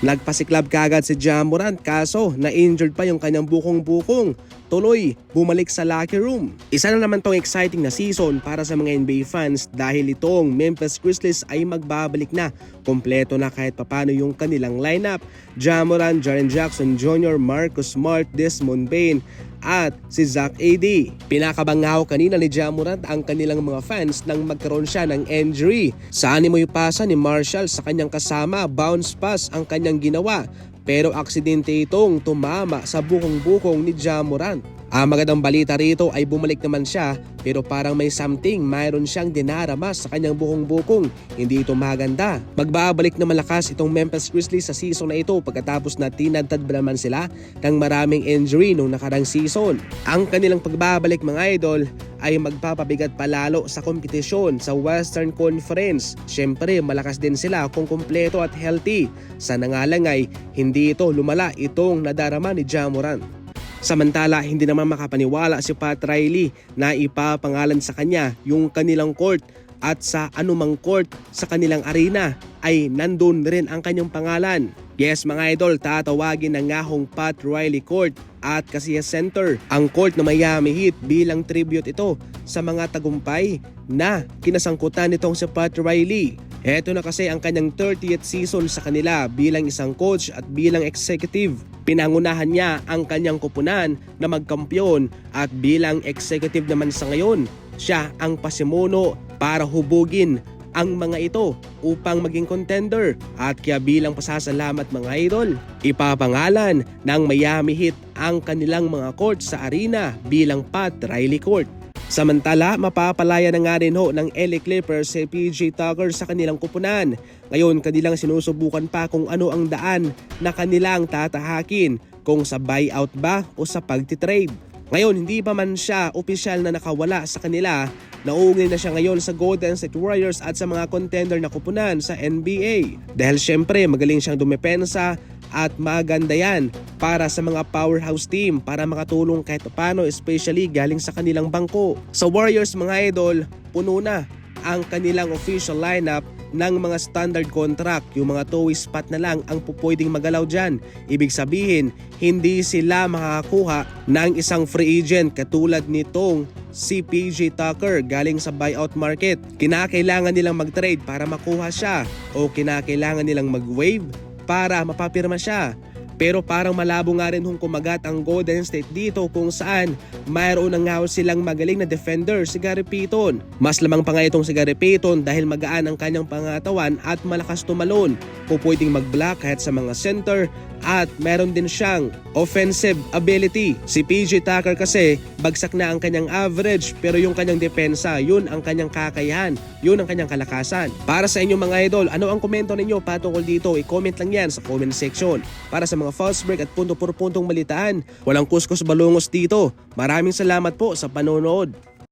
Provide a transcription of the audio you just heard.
Nagpasiklab kagad si Jamorant kaso na-injured pa yung kanyang bukong-bukong. Tuloy, bumalik sa locker room. Isa na naman tong exciting na season para sa mga NBA fans dahil itong Memphis Grizzlies ay magbabalik na. Kompleto na kahit papano yung kanilang lineup. Jamorant, Jaren Jackson Jr., Marcus Smart, Desmond Bain, at si Zach AD. Pinakabangaw kanina ni Jamorant ang kanilang mga fans nang magkaroon siya ng injury. Sa animoy pasa ni Marshall sa kanyang kasama, bounce pass ang kanyang ginawa pero aksidente itong tumama sa bukong-bukong ni Jamorant. Ang magandang balita rito ay bumalik naman siya pero parang may something mayroon siyang dinarama sa kanyang bukong-bukong. Hindi ito maganda. Magbabalik na malakas itong Memphis Grizzlies sa season na ito pagkatapos na tinadtad ba naman sila ng maraming injury noong nakarang season. Ang kanilang pagbabalik mga idol ay magpapabigat palalo sa kompetisyon sa Western Conference. Siyempre malakas din sila kung kumpleto at healthy. Sana nga lang ay hindi ito lumala itong nadarama ni Jamorant. Samantala, hindi naman makapaniwala si Pat Riley na ipapangalan sa kanya yung kanilang court at sa anumang court sa kanilang arena ay nandun rin ang kanyang pangalan. Yes mga idol, tatawagin ng ngahong Pat Riley Court at Casillas Center ang court na Miami Heat bilang tribute ito sa mga tagumpay na kinasangkutan nitong si Pat Riley. Ito na kasi ang kanyang 30th season sa kanila bilang isang coach at bilang executive. Pinangunahan niya ang kanyang kupunan na magkampiyon at bilang executive naman sa ngayon, siya ang pasimuno para hubugin ang mga ito upang maging contender at kaya bilang pasasalamat mga idol, ipapangalan ng Miami Heat ang kanilang mga court sa arena bilang Pat Riley Court. Samantala, mapapalaya na nga rin ho ng LA Clippers si PJ Tucker sa kanilang kupunan. Ngayon, kanilang sinusubukan pa kung ano ang daan na kanilang tatahakin, kung sa buyout ba o sa pagtitrade. Ngayon, hindi pa man siya opisyal na nakawala sa kanila, nauugnay na siya ngayon sa Golden State Warriors at sa mga contender na kupunan sa NBA. Dahil syempre, magaling siyang dumepensa at maganda yan para sa mga powerhouse team para makatulong kahit paano especially galing sa kanilang bangko. Sa Warriors mga idol, puno na ang kanilang official lineup ng mga standard contract. Yung mga two spot na lang ang pupwedeng magalaw dyan. Ibig sabihin, hindi sila makakakuha ng isang free agent katulad nitong si PJ Tucker galing sa buyout market. Kinakailangan nilang mag-trade para makuha siya o kinakailangan nilang mag-wave para mapapirma siya. Pero parang malabo nga rin kung kumagat ang Golden State dito kung saan mayroon na nga silang magaling na defender si Gary Payton. Mas lamang pa nga itong si Gary Payton dahil magaan ang kanyang pangatawan at malakas tumalon. Pupwedeng mag-block kahit sa mga center at meron din siyang offensive ability. Si PJ Tucker kasi bagsak na ang kanyang average pero yung kanyang depensa, yun ang kanyang kakayahan, yun ang kanyang kalakasan. Para sa inyo mga idol, ano ang komento ninyo patungkol dito? I-comment lang yan sa comment section. Para sa mga false break at punto por puntong malitaan, walang kuskus balungos dito. Maraming salamat po sa panonood.